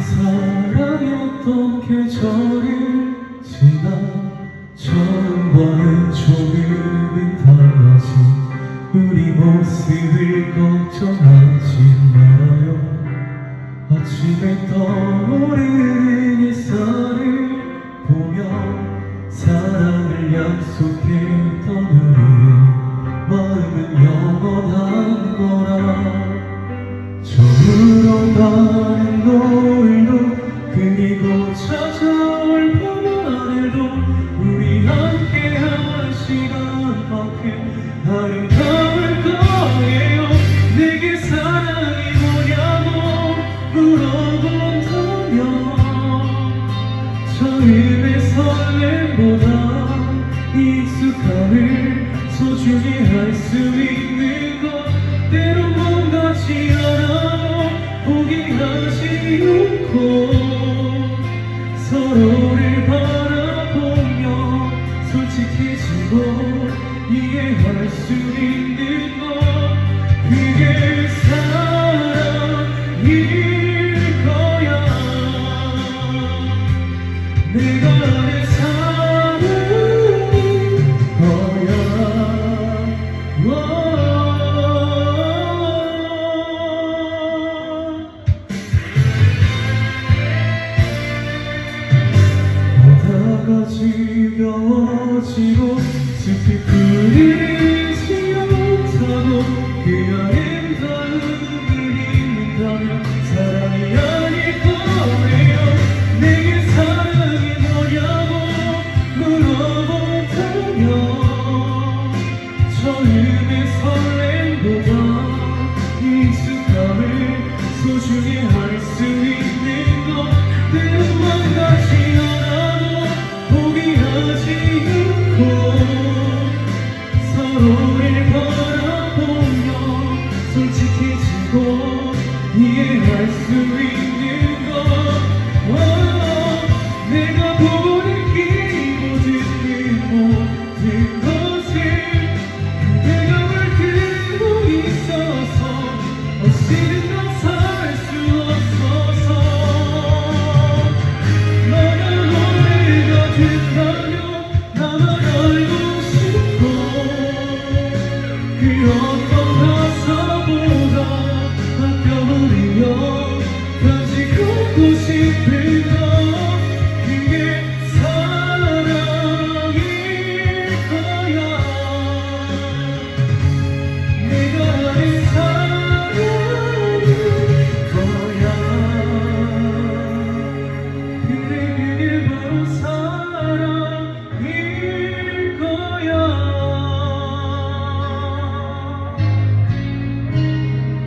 사랑이 어떻게 저를 지나 처음과는 조금은 달라진 우리 모습을 걱정하지 말아요. 아침에 떠오르는 햇살을 그리고 찾아올 밤하늘도 우리 함께한 시간만큼 아름다울 거예요. 내게 사랑이 뭐냐고 물어본다면 처음의 설렘보다 익숙함을 소중히 할 수 있는 것. 때론 뭔가지 않아도 포기하지 않고 서로를 바라보며 솔직해지고 이해할 수 있는 것. 그게 사랑일 거야. 내가